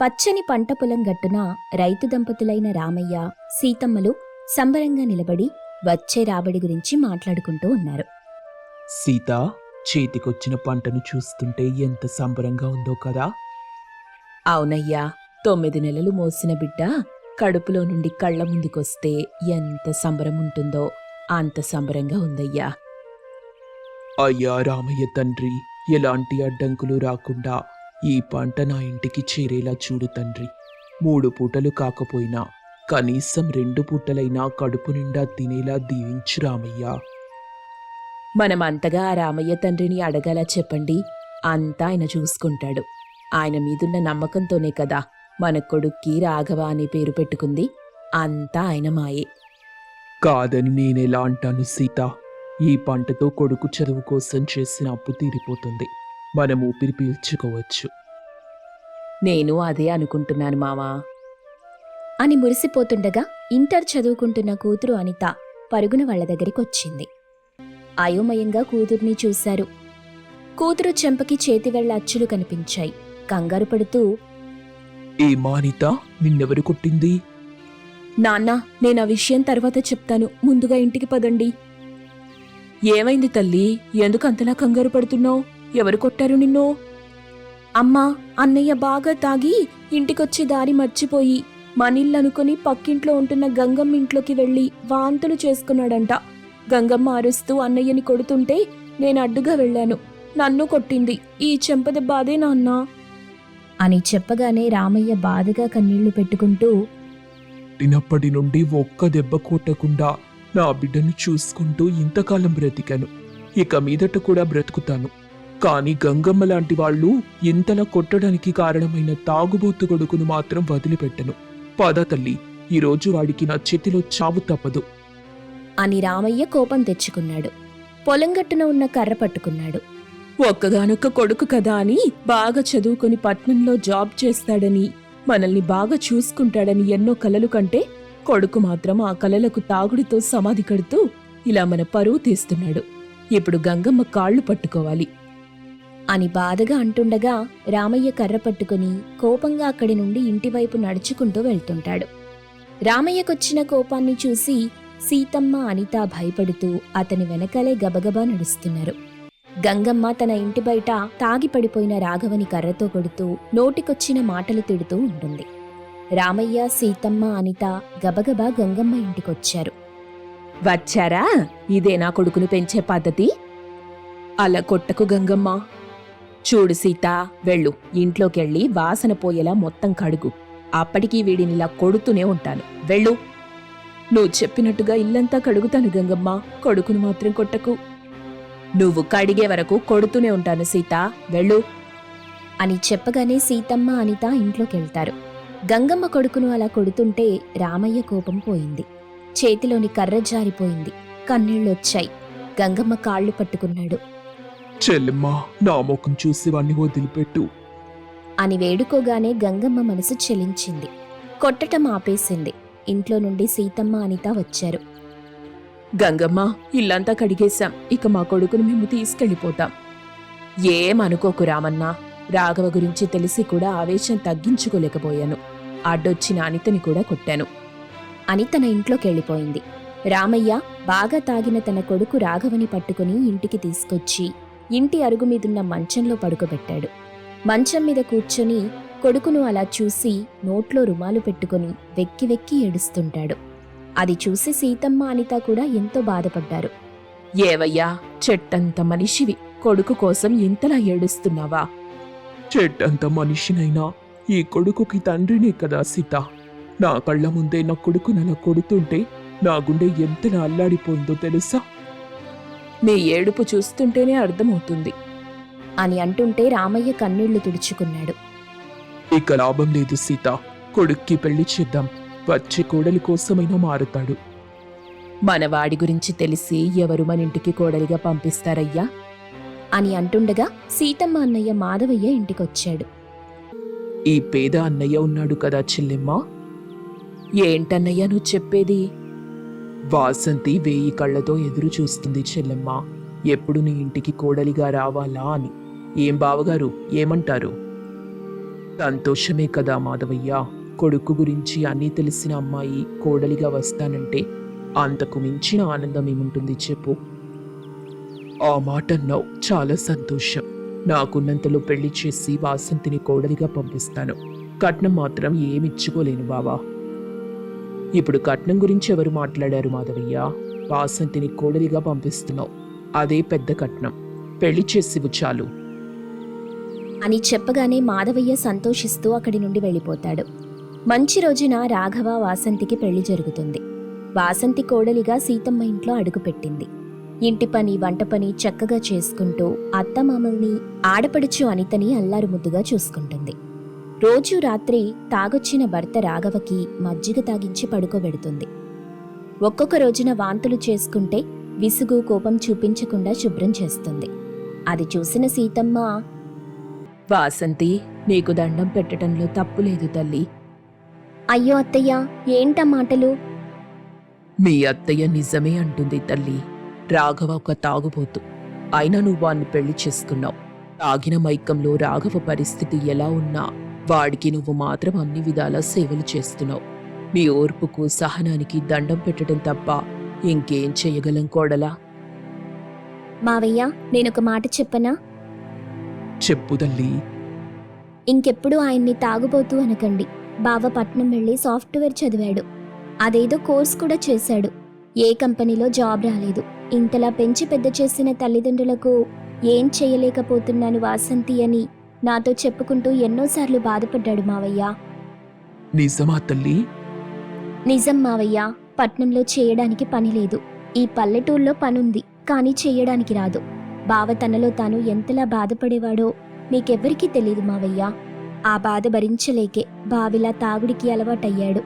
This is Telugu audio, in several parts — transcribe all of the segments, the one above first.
పచ్చని పంట పొలం గట్టున రైతు దంపతులైన రామయ్య సీతమ్మలు సంబరంగా నిలబడి వచ్చే రాబడి గురించి మాట్లాడుకుంటూ ఉన్నారు. సీత చేతికొచ్చిన పంటను చూస్తుంటే ఎంత సంబరంగా ఉందో కదా? అవునయ్యా తొమ్మిది నెలలు మోసిన బిడ్డ కడుపులో నుండి కళ్ళ ముందుకొస్తే ఎంత సంబరం ఉంటుందో అంత సంబరంగా ఉందయ్యా. అయ్యా రామయ్య తండ్రి ఎలాంటి అడ్డంకులు రాకుండా ఈ పంట నా ఇంటికి చేరేలా చూడు తండ్రి. మూడు పూటలు కాకపోయినా కనీసం రెండు పూటలైనా కడుపు నిండా తినేలా దీవించు రామయ్య. మనం అంతగా ఆ రామయ్య తండ్రిని అడగాల చెప్పండి? అంతా ఆయన చూసుకుంటాడు. ఆయన మీదున్న నమ్మకంతోనే కదా మన కొడుక్కి రాఘవ అనే పేరు పెట్టుకుంది. అంతా ఆయన మాయే. కాదని నేనెలా అంటాను సీత? ఈ పంటతో కొడుకు చదువు కోసం చేసిన అప్పు తీరిపోతుంది. మనం ఊపిరి పీల్చుకోవచ్చు నేను అదే అనుకుంటున్నాను మావా అని మురిసిపోతుండగా ఇంటర్ చదువుకుంటున్న కూతురు అనిత పరుగున వాళ్ళ దగ్గరికి వచ్చింది అయోమయంగా కూతుర్ని చూశారు. కూతురు చెంపకి చేతివేళ్ళ అచ్చులు కనిపించాయి. కంగారు పడుతూ ఏ మానిత నిన్నెవరు కొట్టింది? నాన్న నేను ఆ విషయం తర్వాత చెప్తాను. ముందుగా ఇంటికి పదండి. ఏమైంది తల్లి? ఎందుకు అంతలా కంగారు పడుతున్నావు? ఎవరు కొట్టారు నిన్ను? అమ్మా అన్నయ్య బాగా తాగి ఇంటికొచ్చే దారి మర్చిపోయి మనిల్లు అనుకుని పక్కింట్లో ఉంటున్న గంగమ్మ ఇంట్లోకి వెళ్ళి వాంతులు చేసుకున్నాడంట. గంగమ్మ అరుస్తూ అన్నయ్యని కొడుతుంటే నేను అడ్డుగా వెళ్ళాను. నన్ను కొట్టింది. ఈ చెంపద బాధే నాన్నా. అని చెప్పగానే రామయ్య బాధగా కన్నీళ్ళు పెట్టుకుంటూ పుట్టినప్పటి నుండి ఒక్క దెబ్బ కొట్టకుండా నా బిడ్డను చూసుకుంటూ ఇంతకాలం బ్రతికాను. ఇక మీదట కూడా బ్రతుకుతాను. కానీ గంగమ్మ లాంటి వాళ్ళు ఇంతలా కొట్టడానికి కారణమైన తాగుబోతు కొడుకును మాత్రం వదిలిపెట్టను. పద తల్లి ఈరోజు వాడికి నా చేతిలో చావు తప్పదు. అని రామయ్య కోపం తెచ్చుకున్నాడు. పొలంగట్టున ఉన్న కర్ర పట్టుకున్నాడు. ఒక్కగానొక్క కొడుకు కదా అని బాగా చదువుకొని పట్నంలో జాబ్ చేస్తాడని మనల్ని బాగా చూసుకుంటాడని ఎన్నో కలలు కంటే కొడుకు మాత్రం ఆ కలలకు తాగుడితో సమాధి కడుతూ ఇలా మన పరువు తీస్తున్నాడు. ఇప్పుడు గంగమ్మ కాళ్ళు పట్టుకోవాలి. అని బాధగా అంటుండగా రామయ్య కర్ర పట్టుకుని కోపంగా అక్కడి నుండి ఇంటివైపు నడుచుకుంటూ వెళ్తుంటాడు. రామయ్యకొచ్చిన కోపాన్ని చూసి సీతమ్మ అనిత భయపడుతూ అతని వెనకాలే గబగబా నడుస్తున్నారు. గంగమ్మ తన ఇంటి బయట తాగి పడిపోయిన రాఘవని కర్రతో కొడుతూ నోటికొచ్చిన మాటలు తిడుతూ ఉంటుంది. రామయ్య సీతమ్మ అనిత గబగబా గంగమ్మ ఇంటికొచ్చారు. వచ్చారా? ఇదే నా కొడుకును పెంచే పద్ధతి? అలా కొట్టకు గంగమ్మ. చూడు సీత వెళ్ళు. ఇంట్లోకెళ్ళి వాసన పోయేలా మొత్తం కడుగు. అప్పటికీ వీడినిలా కొడుతూనే ఉంటాను. వెళ్ళు. నువ్వు చెప్పినట్టుగా ఇల్లంతా కడుగుతాను గంగమ్మ. కొడుకును మాత్రం కొట్టకు. నువ్వు కడిగే వరకు కొడుతూనే ఉంటాను సీత. వెళ్ళు. అని చెప్పగానే సీతమ్మ అనిత ఇంట్లోకెళ్తారు. గంగమ్మ కొడుకును అలా కొడుతుంటే రామయ్య కోపం పోయింది. చేతిలోని కర్ర జారిపోయింది. కన్నీళ్ళొచ్చాయి. గంగమ్మ కాళ్ళు పట్టుకున్నాడు. చెల్లెమ్మా నా ముఖం చూసి వాణ్ణి వదిలిపెట్టు. అని వేడుకోగానే గంగమ్మ మనసు చెలించింది. కొట్టటం ఆపేసింది. ఇంట్లో నుండి సీతమ్మ అనిత వచ్చారు. గంగమ్మ ఇల్లంతా కడిగేశాం. ఇక మా కొడుకును మేము తీసుకెళ్ళిపోతాం. ఏమనుకోకు రామన్న. రాఘవ గురించి తెలిసి కూడా ఆవేశం తగ్గించుకోలేకపోయాను. అడ్డొచ్చిన అనితని కూడా కొట్టాను. అని తన ఇంట్లోకి వెళ్ళిపోయింది. రామయ్య బాగా తాగిన తన కొడుకు రాఘవని పట్టుకుని ఇంటికి తీసుకొచ్చి ఇంటి అరుగు మీదున్న మంచంలో పడుకోబెట్టాడు. మంచం మీద కూర్చొని కొడుకును అలా చూసి నోట్లో రుమాలు పెట్టుకుని వెక్కి వెక్కి ఏడుస్తుంటాడు. అది చూసి సీతమ్మ అనిత కూడా ఎంతో బాధపడ్డారు. ఏవయ్యా చెట్టంత మనిషివి కొడుకు కోసం ఇంతలా ఏడుస్తున్నావా? చెట్టంత మనిషినైనా ఈ కొడుకుకి తండ్రినే కదా సీత. నా కళ్ళ ముందే నా కొడుకు నన్ను కొడుతుంటే నా గుండె ఎంతలా అల్లాడిపోయిందో తెలుసా? నీ ఏడుపు చూస్తుంటేనే అర్థమవుతుంది. అని అంటుంటే రామయ్య కన్నీళ్ళు తుడుచుకున్నాడు. ఇక లాభం లేదు సీత కొడుక్కి పెళ్ళి చేద్దాం. వచ్చే కోడలి కోసమైనా మారుతాడు. మన వాడి గురించి తెలిసి ఎవరు మన ఇంటికి కోడలిగా పంపిస్తారయ్యా? అని అంటుండగా సీతమ్మ అన్నయ్య మాధవయ్య ఇంటికొచ్చాడు. ఈ పేద అన్నయ్య ఉన్నాడు కదా చెల్లెమ్మ? ఏంటన్నయ్య నువ్వు చెప్పేది? వాసంతి వేయి కళ్ళతో ఎదురు చూస్తుంది చెల్లెమ్మ. ఎప్పుడు నీ ఇంటికి కోడలిగా రావాలా అని. ఏం బావగారు? ఏమంటారు? సంతోషమే కదా మాధవయ్య. కొడుకు గురించి అన్నీ తెలిసిన అమ్మాయి కోడలిగా వస్తానంటే అంతకు మించిన ఆనందం ఏముంటుంది చెప్పు. ఆ మాట అన్నావు. చాలా సంతోషం. నాకున్నంతలో పెళ్ళి చేసి వాసంతిని కోడలిగా పంపిస్తాను. కట్నం మాత్రం ఏమిచ్చుకోలేను బావా. ఇప్పుడు కట్నం గురించి ఎవరు మాట్లాడారు మాధవయ్య? వాసంతిని కోడలిగా పంపిస్తున్నావు. అదే పెద్ద కట్నం. పెళ్ళి చేసివు చాలు. అని చెప్పగానే మాధవయ్య సంతోషిస్తూ అక్కడి నుండి వెళ్ళిపోతాడు. మంచి రోజున రాఘవ వాసంతికి పెళ్ళి జరుగుతుంది. వాసంతి కోడలిగా సీతమ్మ ఇంట్లో అడుగుపెట్టింది ఇంటి పని వంట పని చక్కగా చేసుకుంటూ అత్తమామల్ని ఆడపడుచు అనితని అల్లారు ముద్దుగా చూసుకుంటుంది. రోజు రాత్రి తాగొచ్చిన భర్త రాఘవకి మజ్జిగ తాగించి పడుకోబెడుతుంది. ఒక్కొక్క రోజున వాంతులు చేసుకుంటే విసుగు కోపం చూపించకుండా శుభ్రం చేస్తుంది. అది చూసిన సీతమ్మ వాసంతి నీకు దండం పెట్టడంలో తప్పు లేదు తల్లి. అయ్యో అత్తయ్య ఏంటా మాటలు? మీ అత్తయ్య నిజమే అంటుంది తల్లి. రాఘవ ఒక తాగుబోతు. అయినా నువ్వు వాణ్ణి పెళ్ళి చేసుకున్నావు. తాగిన మైకంలో రాఘవ పరిస్థితి ఎలా ఉన్నా వాడికి నువ్వు మాత్రం అన్ని విధాలా సేవలు చేస్తున్నావు. నీ ఓర్పుకు సహనానికి దండం పెట్టడం తప్ప ఇంకేం చెయ్యగలం కోడలా? మావయ్య నేనొక మాట చెప్పనా? చెప్పు తల్లి. ఇంకెప్పుడు ఆయన్ని తాగుబోతూ అనకండి. బావ పట్నం వెళ్ళి సాఫ్ట్వేర్ చదివాడు. అదేదో కోర్స్ కూడా చేశాడు. ఏ కంపెనీలో జాబ్ రాలేదు. ఇంతలా పెంచి పెద్ద చేసిన తల్లిదండ్రులకు ఏం చేయలేకపోతున్నాను వాసంతి అని నాతో చెప్పుకుంటూ ఎన్నోసార్లు బాధపడ్డాడు మావయ్య. నిజమా తల్లి? నిజం మావయ్య పట్నంలో చేయడానికి పని లేదు. ఈ పల్లెటూరులో పనుంది కానీ చేయడానికి రాదు. బావ తనలో తాను ఎంతలా బాధపడేవాడో మీకెవ్వరికీ తెలియదు మావయ్య. ఆ బాధ భరించలేకే బావిలా తాగుడికి అలవాటయ్యాడు.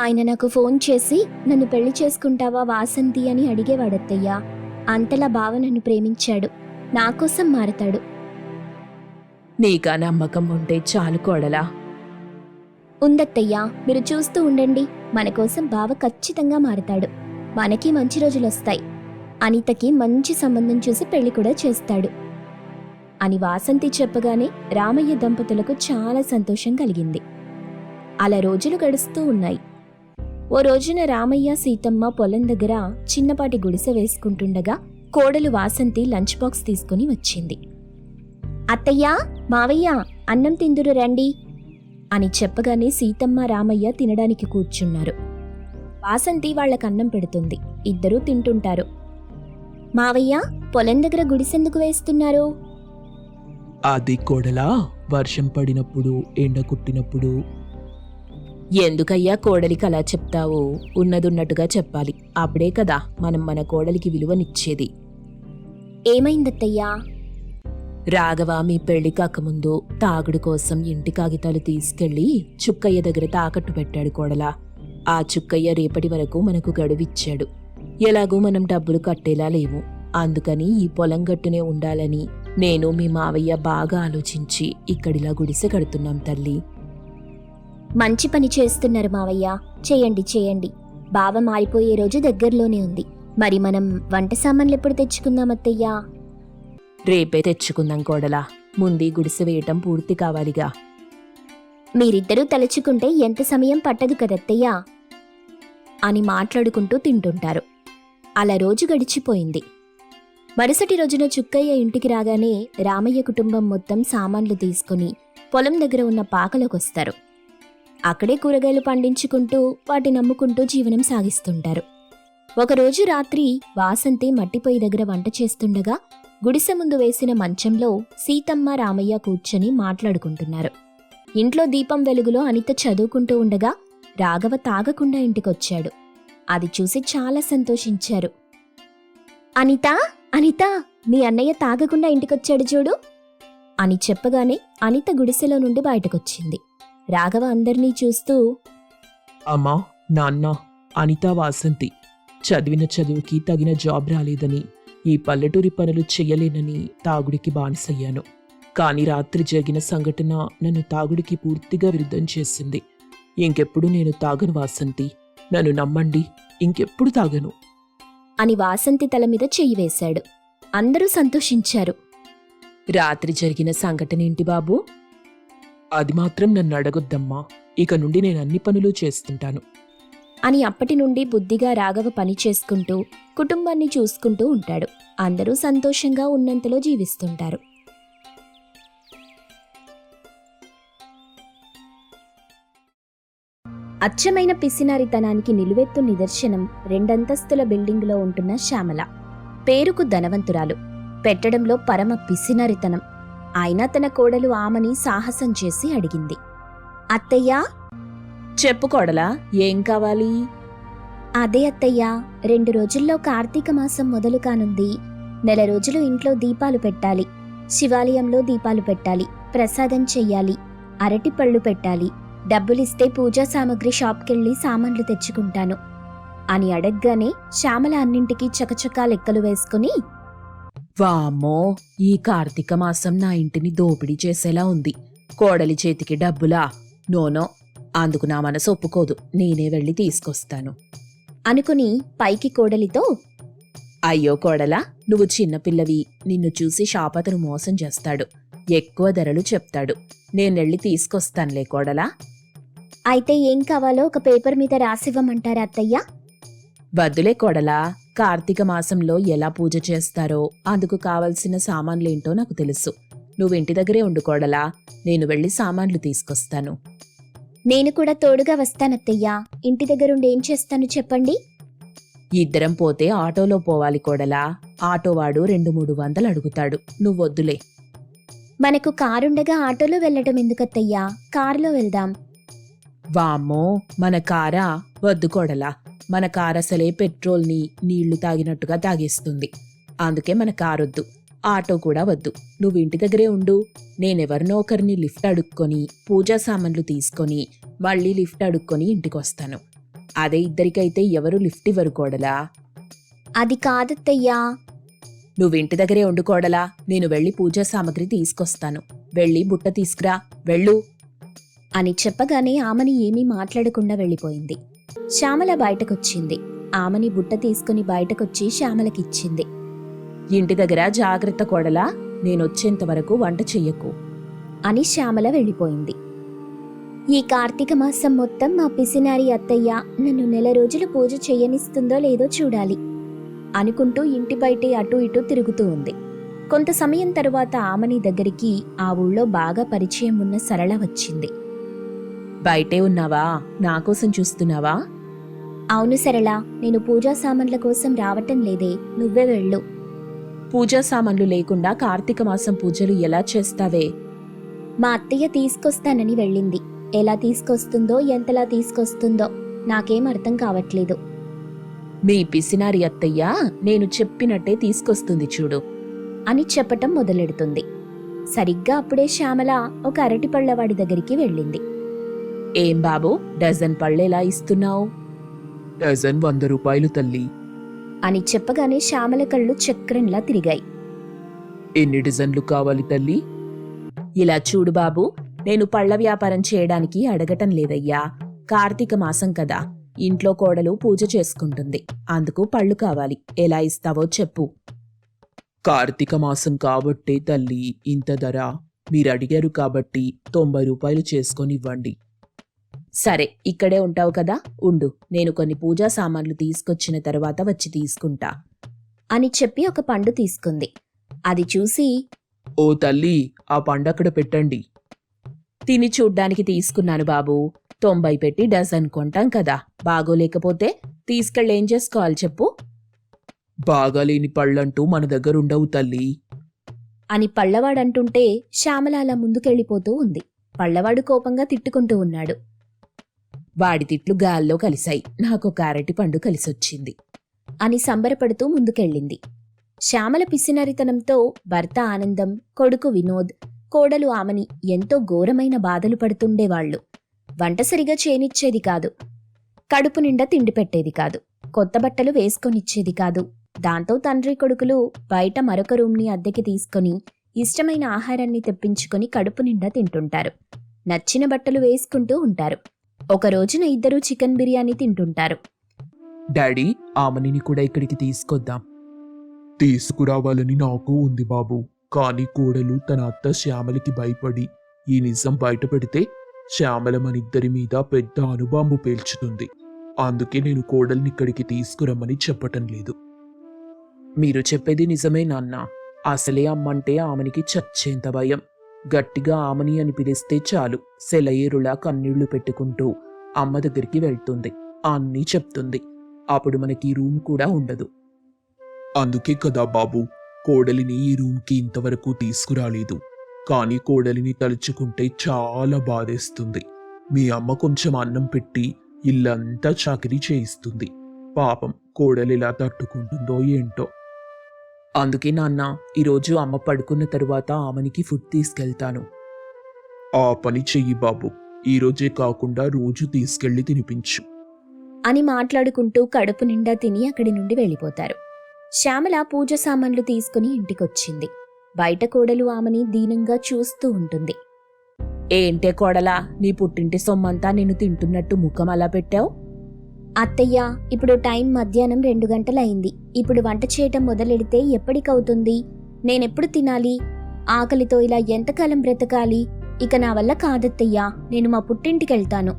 ఆయన నాకు ఫోన్ చేసి నన్ను పెళ్ళి చేసుకుంటావా వాసంతి అని అడిగేవాడత్తయ్యా. అంతలా బావ నన్ను ప్రేమించాడు. నా కోసం మారతాడు. నీకా నమ్మకం ఉంటే చాలు కోడలా. ఉందత్తయ్యా మీరు చూస్తూ ఉండండి. మన కోసం బావ ఖచ్చితంగా మారతాడు. మనకి మంచి రోజులొస్తాయి అనితకి మంచి సంబంధం చూసి పెళ్ళి కూడా చేస్తాడు. అని వాసంతి చెప్పగానే రామయ్య దంపతులకు చాలా సంతోషం కలిగింది. అలా రోజులు గడుస్తూ ఉన్నాయి. ఓ రోజున రామయ్య సీతమ్మ పొలం దగ్గర చిన్నపాటి గుడిసె వేసుకుంటుండగా కోడలు వాసంతి లంచ్ బాక్స్ తీసుకుని వచ్చింది. అత్తయ్యా మావయ్య అన్నం తిందురు రండి అని చెప్పగానే సీతమ్మ రామయ్య తినడానికి కూర్చున్నారు. వాసంతి వాళ్ళకి అన్నం పెడుతుంది. ఇద్దరూ తింటుంటారు. మావయ్య పొలం దగ్గర గుడిసెందుకు వేస్తున్నారు? అది కోడలా వర్షం పడినప్పుడు ఎండ కుట్టినప్పుడు. ఎందుకయ్యా కోడలికి అలా చెప్తావు? ఉన్నదున్నట్టుగా చెప్పాలి. అప్పుడే కదా మనం మన కోడలికి విలువనిచ్చేది. ఏమైందత్తయ్యా? రాఘవ మీ పెళ్ళి కాకముందు తాగుడు కోసం ఇంటి కాగితాలు తీసుకెళ్ళి చుక్కయ్య దగ్గర తాకట్టు పెట్టాడు కోడలా. ఆ చుక్కయ్య రేపటి వరకు మనకు గడువిచ్చాడు. ఎలాగూ మనం డబ్బులు కట్టేలా లేవు. అందుకని ఈ పొలం గట్టునే ఉండాలని నేను మీ మావయ్య బాగా ఆలోచించి ఇక్కడిలా గుడిసె కడుతున్నాం తల్లి. మంచి పని చేస్తున్నారు మావయ్య. చేయండి చేయండి. బావ మారిపోయే రోజు దగ్గరలోనే ఉంది. మరి మనం వంట సామాన్లు ఎప్పుడు తెచ్చుకుందాం అత్తయ్యా? రేపే తెచ్చుకుందాం కోడలా. ముందు గుడిసె వేయటం పూర్తి కావాలిగా. మీరిద్దరూ తలుచుకుంటే ఎంత సమయం పట్టదు కదత్తయ్యా? అని మాట్లాడుకుంటూ తింటుంటారు. అలా రోజు గడిచిపోయింది. మరుసటి రోజున చుక్కయ్య ఇంటికి రాగానే రామయ్య కుటుంబం మొత్తం సామాన్లు తీసుకుని పొలం దగ్గర ఉన్న పాకలోకొస్తారు. అక్కడే కూరగాయలు పండించుకుంటూ వాటిని అమ్ముకుంటూ జీవనం సాగిస్తుంటారు. ఒకరోజు రాత్రి వాసంతి మట్టిపోయి దగ్గర వంట చేస్తుండగా గుడిసె ముందు వేసిన మంచంలో సీతమ్మ రామయ్య కూర్చొని మాట్లాడుకుంటున్నారు. ఇంట్లో దీపం వెలుగులో అనిత చదువుకుంటూ ఉండగా రాఘవ తాగకుండా ఇంటికొచ్చాడు. అది చూసి చాలా సంతోషించారు. అనిత అనిత మీ అన్నయ్య తాగకుండా ఇంటికొచ్చాడు చూడు అని చెప్పగానే అనిత గుడిసెలో నుండి బయటకొచ్చింది. రాఘవ అందర్నీ చూస్తూ అమ్మా నాన్న అనిత వాసంతి చదివిన చదువుకి తగిన జాబ్ రాలేదని ఈ పల్లెటూరి పనులు చెయ్యలేనని తాగుడికి బానిసయ్యాను. కానీ రాత్రి జరిగిన సంఘటన నన్ను తాగుడికి పూర్తిగా విరుద్ధం చేసింది. ఇంకెప్పుడు నేను తాగను వాసంతి. నన్ను నమ్మండి ఇంకెప్పుడు తాగను. అని వాసంతి తల మీద చెయ్యి వేశాడు. అందరూ సంతోషించారు. రాత్రి జరిగిన సంఘటన ఏంటి బాబు? అది మాత్రం నన్ను అడగొద్దమ్మా. ఇక నుండి నేను అన్ని పనులు చేస్తుంటాను. అని అప్పటి నుండి బుద్ధిగా రాఘవ పని చేసుకుంటూ కుటుంబాన్ని చూసుకుంటూ ఉంటాడు. అందరూ సంతోషంగా ఉన్నంతలో జీవిస్తుంటారు. అచ్చమైన పిసినారితనానికి నిలువెత్తు నిదర్శనం రెండంతస్తుల బిల్డింగులో ఉంటున్న శ్యామల. పేరుకు ధనవంతురాలు. పెట్టడంలో పరమ పిసినారితనం. అయినా తన కోడలు ఆమని సాహసం చేసి అడిగింది. అత్తయ్యా చెప్పు కోడలా ఏం కావాలి? అదే అత్తయ్యా రెండు రోజుల్లో కార్తీక మాసం మొదలు కానుంది. నెల రోజులు ఇంట్లో దీపాలు పెట్టాలి. శివాలయంలో దీపాలు పెట్టాలి. ప్రసాదం చెయ్యాలి. అరటి పళ్ళు పెట్టాలి. డబ్బులిస్తే పూజా సామాగ్రి షాప్కెళ్ళి సామాన్లు తెచ్చుకుంటాను. అని అడగ్గానే శ్యామల అన్నింటికీ చకచకా లెక్కలు వేసుకుని వామ్మో ఈ కార్తీక మాసం నా ఇంటిని దోపిడీ చేసేలా ఉంది. కోడలి చేతికి డబ్బులా? నోనో అందుకు నా మనసు ఒప్పుకోదు. నేనే వెళ్ళి తీసుకొస్తాను. అనుకుని పైకి కోడలితో అయ్యో కోడలా నువ్వు చిన్నపిల్లవి నిన్ను చూసి షాప్ అతను మోసం చేస్తాడు. ఎక్కువ ధరలు చెప్తాడు. నేనెళ్ళి తీసుకొస్తానులే కోడలా. అయితే ఏం కావాలో ఒక పేపర్ మీద రాసివ్వమంటారా అత్తయ్య? వద్దులే కోడలా. కార్తీక మాసంలో ఎలా పూజ చేస్తారో అందుకు కావలసిన సామాన్లేంటో నాకు తెలుసు. నువ్వు ఇంటి దగ్గరే ఉండు కోడలా. నేను వెళ్ళి సామాన్లు తీసుకొస్తాను. నేను కూడా తోడుగా వస్తానత్తయ్యా. ఇంటి దగ్గరుండి ఏం చేస్తాను చెప్పండి? ఇద్దరం పోతే ఆటోలో పోవాలి కోడలా. ఆటోవాడు రెండు మూడు వందలు అడుగుతాడు. నువ్వొద్దులే. మనకు కారుండగా ఆటోలో వెళ్ళటం ఎందుకత్తయ్యా? కారులో వెళ్దాం. వామ్మో మన కారా? వద్దు కోడలా. మన కార్ అసలే పెట్రోల్ని నీళ్ళు తాగినట్టుగా తాగేస్తుంది. అందుకే మన కారొద్దు. ఆటో కూడా వద్దు. నువ్వు ఇంటి దగ్గరే ఉండు. నేనెవరినో ఒకరిని లిఫ్ట్ అడుక్కొని పూజా సామాన్లు తీసుకొని మళ్ళీ లిఫ్ట్ అడుక్కొని ఇంటికొస్తాను అదే ఇద్దరికైతే ఎవరు లిఫ్ట్ ఇవ్వరు కోడలా? అది కాదత్తయ్యా. నువ్వు ఇంటి దగ్గరే ఉండు కోడలా. నేను వెళ్ళి పూజా సామాగ్రి తీసుకొస్తాను. వెళ్ళి బుట్ట తీసుకురా. వెళ్ళు. అని చెప్పగానే ఆమెని ఏమీ మాట్లాడకుండా వెళ్ళిపోయింది. శ్యామల బయటకొచ్చింది. ఆమెని బుట్ట తీసుకుని బయటకొచ్చి శ్యామలకిచ్చింది. ఇంటి దగ్గర జాగ్రత్త కోడలా నేనొచ్చేంత వరకు వంట చెయ్యకు. అని శ్యామల వెళ్ళిపోయింది. ఈ కార్తీక మాసం మొత్తం మా పిసినారి అత్తయ్య నన్ను నెల రోజులు పూజ చెయ్యనిస్తుందో లేదో చూడాలి అనుకుంటూ ఇంటి బయటే అటూ ఇటూ తిరుగుతూ ఉంది. కొంత సమయం తరువాత ఆమని దగ్గరికి ఆ ఊళ్ళో బాగా పరిచయం ఉన్న సరళ వచ్చింది. బయటే ఉన్నావా? నా కోసం చూస్తున్నావా? అవును సరళ నేను పూజా సామాన్ల కోసం రావటం లేదే నువ్వే వెళ్ళు. పూజా సామాన్లు లేకుండా కార్తీక మాసం పూజలు ఎలా చేస్తావే? మా అత్తయ్య తీసుకొస్తానని వెళ్ళింది. ఎలా తీసుకొస్తుందో ఎంతలా తీసుకొస్తుందో నాకేం అర్థం కావట్లేదు. మీ పిసినారి అత్తయ్య నేను చెప్పినట్టే తీసుకొస్తుంది చూడు. అని చెప్పటం మొదలెడుతుంది. సరిగ్గా అప్పుడే శ్యామల ఒక అరటి పళ్ళవాడి దగ్గరికి వెళ్ళింది. ఏం బాబు డజన్ పళ్ళెలా ఇస్తున్నావు? డజన్ వంద రూపాయలు తల్లి. అని చెప్పగానే శ్యామల కళ్ళు చక్రంలా తిరిగాయి. ఎన్ని డిజైన్లు కావాలి తల్లి? ఇలా చూడు బాబు నేను పళ్ళ వ్యాపారం చేయడానికి అడగటం లేదయ్యా. కార్తీక మాసం కదా ఇంట్లో కోడలు పూజ చేసుకుంటుంది. అందుకు పళ్ళు కావాలి. ఎలా ఇస్తావో చెప్పు. కార్తీక మాసం కాబట్టే తల్లి ఇంత ధర. మీరు అడిగారు కాబట్టి తొంభై రూపాయలు చేసుకొని ఇవ్వండి సరే ఇక్కడే ఉంటావు కదా ఉండు. నేను కొన్ని పూజా సామాన్లు తీసుకొచ్చిన తర్వాత వచ్చి తీసుకుంటా. అని చెప్పి ఒక పండు తీసుకుంది. అది చూసి ఓ తల్లి ఆ పండక్కడ పెట్టండి. తిని చూడ్డానికి తీసుకున్నాను బాబు. తొంభై పెట్టి డజన్ కొంటాం కదా బాగోలేకపోతే తీసుకెళ్ళి ఏం చేసుకోవాలి చెప్పు? బాగాలేని పళ్ళంటూ మన దగ్గర ఉండవు తల్లి. అని పళ్ళవాడంటుంటే శ్యామల అలా ముందుకెళ్ళిపోతూ ఉంది. పళ్ళవాడు కోపంగా తిట్టుకుంటూ ఉన్నాడు. వాడి తిట్లు గాల్లో కలిశాయి. నాకొక అరటి పండు కలిసొచ్చింది అని సంబరపడుతూ ముందుకెళ్ళింది. శ్యామల పిసినరితనంతో భర్త ఆనందం కొడుకు వినోద్ కోడలు ఆమెని ఎంతో ఘోరమైన బాధలు పడుతుండేవాళ్ళు వంట సరిగా చేనిచ్చేది కాదు. కడుపు నిండా తిండి పెట్టేది కాదు. కొత్త బట్టలు వేసుకొనిచ్చేది కాదు. దాంతో తండ్రి కొడుకులు బయట మరొక రూమ్ని అద్దెకి తీసుకొని ఇష్టమైన ఆహారాన్ని తెప్పించుకొని కడుపు నిండా తింటుంటారు. నచ్చిన బట్టలు వేసుకుంటూ ఉంటారు. ఒక రోజున ఇద్దరు చికెన్ బిర్యానీ తింటుంటారు. డాడీ ఆమెని కూడా ఇక్కడికి తీసుకొద్దాం. తీసుకురావాలని నాకు ఉంది బాబు. కానీ కోడలు తన అత్త శ్యామలకి భయపడి ఈ నిజం బయట పెడితే శ్యామల మనిద్దరి మీద పెద్ద అనుబాంబు పేల్చుతుంది. అందుకే నేను కోడల్ని ఇక్కడికి తీసుకురమ్మని చెప్పటం లేదు. మీరు చెప్పేది నిజమే నాన్న. అసలే అమ్మంటే ఆమెనికి చచ్చేంత భయం. గట్టిగా ఆమెని అని పిలిస్తే చాలు. సెలయేరులా కన్నీళ్ళు పెట్టుకుంటూ అమ్మ దగ్గరికి వెళ్తుంది. అన్నీ చెప్తుంది. అప్పుడు మనకి ఈ రూమ్ కూడా ఉండదు. అందుకే కదా బాబు కోడలిని ఈ రూమ్కి ఇంతవరకు తీసుకురాలేదు. కానీ కోడలిని తలుచుకుంటే చాలా బాధేస్తుంది. మీ అమ్మ కొంచెం అన్నం పెట్టి ఇల్లంతా చాకిరీ చేయిస్తుంది. పాపం కోడలిలా తట్టుకుంటుందో ఏంటో. అందుకే నాన్న ఈరోజు అమ్మ పడుకున్న తరువాత ఆమెనికి ఫుడ్ తీసుకెళ్తాను. ఆ పని చెయ్యి బాబు. ఈరోజే కాకుండా రోజు తీసుకెళ్ళి తినిపించు. అని మాట్లాడుకుంటూ కడుపు నిండా తిని అక్కడి నుండి వెళ్ళిపోతారు. శ్యామల పూజ సామాన్లు తీసుకుని ఇంటికొచ్చింది. బయట కోడలు ఆమెని దీనంగా చూస్తూ ఉంటుంది. ఏంటే కోడలా నీ పుట్టింటి సొమ్మంతా నేను తింటున్నట్టు ముఖం అలా పెట్టావు? అత్తయ్య ఇప్పుడు టైం మధ్యాహ్నం రెండు గంటలయింది ఇప్పుడు వంట చేయటం మొదలెడితే ఎప్పటికవుతుంది? నేనెప్పుడు తినాలి? ఆకలితో ఇలా ఎంతకాలం బ్రతకాలి? ఇక నా వల్ల కాదత్తయ్యా నేను మా పుట్టింటికెళ్తాను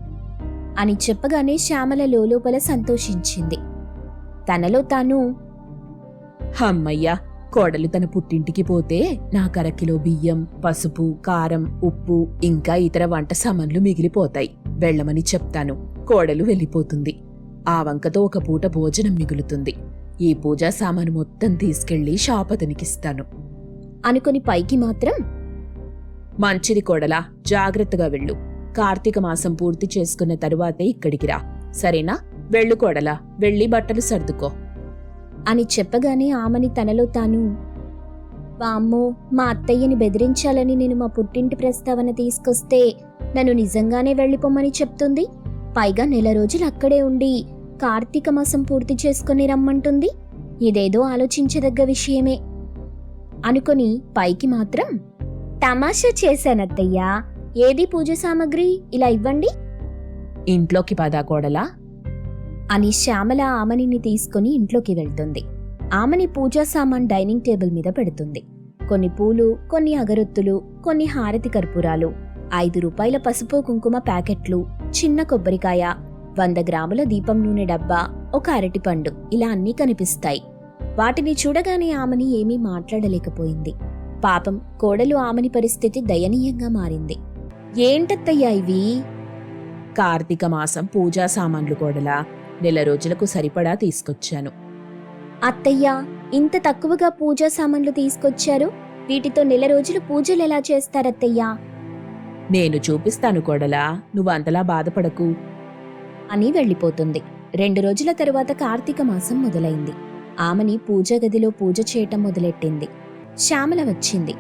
అని చెప్పగానే శ్యామల లోపల సంతోషించింది. తనలో తాను హమ్మయ్యా కోడలు తన పుట్టింటికి పోతే నా కరకిలో బియ్యం పసుపు కారం ఉప్పు ఇంకా ఇతర వంట సామాన్లు మిగిలిపోతాయి. వెళ్ళమని చెప్తాను. కోడలు వెళ్ళిపోతుంది. ఆ వంకతో ఒక పూట భోజనం మిగులుతుంది. ఈ పూజా సామాను మొత్తం తీసుకెళ్ళి షాప్ అతనికిస్తాను అనుకుని పైకి మాత్రం? మంచిది కోడలా జాగ్రత్తగా వెళ్ళు. కార్తీక మాసం పూర్తి చేసుకున్న తరువాతే ఇక్కడికి రా. సరేనా? వెళ్ళు కోడలా వెళ్ళి బట్టలు సర్దుకో. అని చెప్పగానే ఆమెని తనలో తాను వామ్మో మా అత్తయ్యని బెదిరించాలని నేను మా పుట్టింటి ప్రస్తావన తీసుకొస్తే నన్ను నిజంగానే వెళ్ళిపోమ్మని చెప్తుంది? పైగా నెల రోజులు అక్కడే ఉండి కార్తీక మాసం పూర్తి చేసుకుని రమ్మంటుంది. ఇదేదో ఆలోచించదగ్గ విషయమే. అనుకొని పైకి మాత్రం తమాషా చేశానత్తయ్యా. ఏది పూజ సామాగ్రి? ఇలా ఇవ్వండి. ఇంట్లోకి పదా కోడలా. అని శ్యామల ఆమనిని తీసుకుని ఇంట్లోకి వెళ్తుంది. ఆమెని పూజా సామాన్ డైనింగ్ టేబుల్ మీద పెడుతుంది. కొన్ని పూలు కొన్ని అగరొత్తులు కొన్ని హారతి కర్పూరాలు ఐదు రూపాయల పసుపు కుంకుమ ప్యాకెట్లు చిన్న కొబ్బరికాయ వంద గ్రాముల దీపం నూనె డబ్బా ఒక అరటిపండు ఇలా అన్నీ కనిపిస్తాయి. వాటిని చూడగానే ఆమెని ఏమీ మాట్లాడలేకపోయింది. పాపం కోడలు ఆమెని పరిస్థితి దయనీయంగా మారింది. ఏంటత్తయ్యా ఇవి? కార్తీక మాసం పూజా సామాన్లు కోడలా నెల రోజులకు సరిపడా తీసుకొచ్చాను. అత్తయ్య ఇంత తక్కువగా పూజా సామాన్లు తీసుకొచ్చారు? వీటితో నెల రోజులు పూజలు ఎలా చేస్తారత్తయ్యా? నేను చూపిస్తాను కోడలా నువ్వు అంతలా బాధపడకు. అని వెళ్ళిపోతుంది. రెండు రోజుల తరువాత కార్తీక మాసం మొదలైంది. ఆమెని పూజ గదిలో పూజ చేయటం మొదలెట్టింది. శ్యామల వచ్చింది.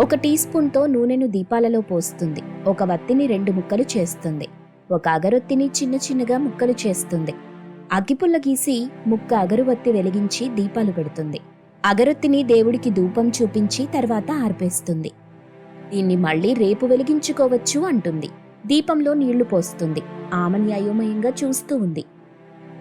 ఒక టీ స్పూన్తో నూనెను దీపాలలో పోస్తుంది. ఒక వత్తిని రెండు ముక్కలు చేస్తుంది. ఒక అగరొత్తిని చిన్న చిన్నగా ముక్కలు చేస్తుంది. అగ్గిపుల్ల గీసి ముక్క అగరువత్తి వెలిగించి దీపాలు పెడుతుంది. అగరొత్తిని దేవుడికి ధూపం చూపించి తర్వాత ఆర్పేస్తుంది. దీన్ని మళ్ళీ రేపు వెలిగించుకోవచ్చు అంటుంది. దీపంలో నీళ్ళు పోస్తుంది. ఆమెని అయోమయంగా చూస్తూ ఉంది.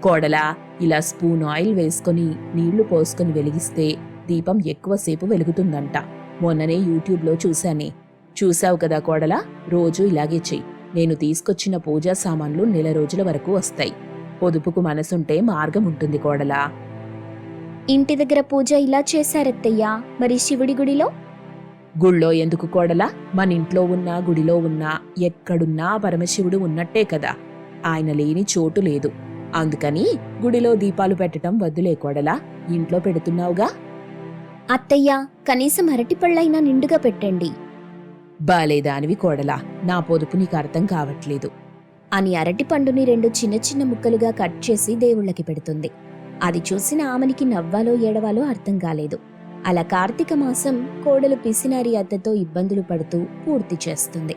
కోడలా ఇలా స్పూన్ ఆయిల్ వేసుకొని నీళ్ళు పోసుకొని వెలిగిస్తే దీపం ఎక్కువసేపు వెలుగుతుందంట. మొన్ననే యూట్యూబ్లో చూశానే. చూశావు కదా కోడలా రోజు ఇలాగే చెయ్యి నేను తీసుకొచ్చిన పూజా సామాన్లు నెల రోజుల వరకు వస్తాయి. పొదుపుకు మనసుంటే మార్గం ఉంటుంది కోడలా. ఇంటి దగ్గర పూజ ఇలా చేశారత్తయ్యా. మరి శివుడి గుడిలో? గుళ్ళో ఎందుకు కోడలా? మన ఇంట్లో ఉన్నా గుడిలో ఉన్నా ఎక్కడున్నా పరమశివుడు ఉన్నట్టే కదా. ఆయన లేని చోటు లేదు. అందుకని గుడిలో దీపాలు పెట్టటం వద్దులే కోడలా. ఇంట్లో పెడుతున్నావుగా? అత్తయ్య కనీసం అరటిపళ్ళైనా నిండుగా పెట్టండి. బాలేదానివి కోడలా. నా పొదుపు నీకు అర్థం కావట్లేదు. అని అరటిపండుని రెండు చిన్న చిన్న ముక్కలుగా కట్ చేసి దేవుళ్ళకి పెడుతుంది. అది చూసిన ఆమెనికి నవ్వాలో ఏడవాలో అర్థం కాలేదు. అలా కార్తీక మాసం కోడలు పిసినారి అత్తతో ఇబ్బందులు పడుతూ పూర్తి చేస్తుంది.